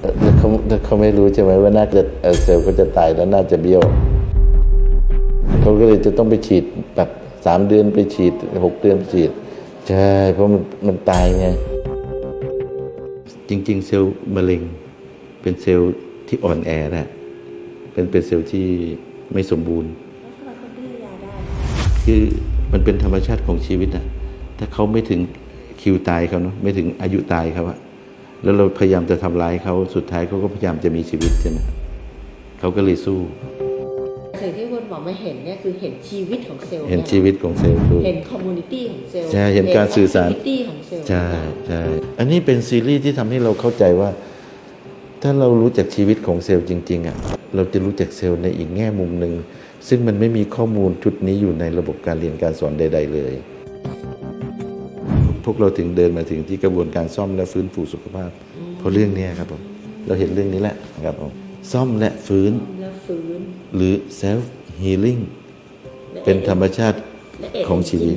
แล้วเขาเขาไม่รู้ใช่ไหมว่าน่าจะเซลล์เขาจะตายแล้วน่าจะเบี้ยวเขาก็เลยจะต้องไปฉีดแบบสามเดือนไปฉีดหกเดือนไปฉีด ใช่ เพราะมันมันตายไง จริง ๆ เซลล์มะเร็ง เป็นเซลล์ที่อ่อนแอนะเป็นเป็นเซลล์ที่ไม่สมบูรณ์คือมันเป็นธรรมชาติของชีวิตอะถ้าเขาไม่ถึงคิวตายเขาเนาะไม่ถึงอายุตายเขาอะ แล้วเราพยายามจะทำร้ายเขาสุดท้ายเขาก็พยายามจะมีชีวิตใช่ไหมเขาก็เลยสู้สิ่งที่คุณหมอไม่เห็นเนี่ยคือเห็นชีวิตของเซลล์เห็นยชีวิตของเซลล์ด้วยเห็นคอมมูนิตี้ของเซลล์ใช่เห็นการสื่อสารแอคทิวิตี้ของเซลล์ใช่ใช่อันนี้เป็นซีรีส์ที่ทำให้เราเข้าใจว่า ถ้าเรารู้จักชีวิตของเซลล์จริง ๆอะเราจะรู้จักเซลล์ในอีกแง่มุมหนึ่งซึ่งมันไม่มีข้อมูลชุดนี้อยู่ในระบบการเรียนการสอนใด ๆ เลย พวกเราถึงเดินมาถึงที่กระบวนการซ่อมและฟื้นฟูสุขภาพ เพราะเรื่องนี้ครับผมเราเห็นเรื่องนี้แหละครับผมซ่อมและฟื้น หรือ self healing เป็นธรรมชาติของชีวิต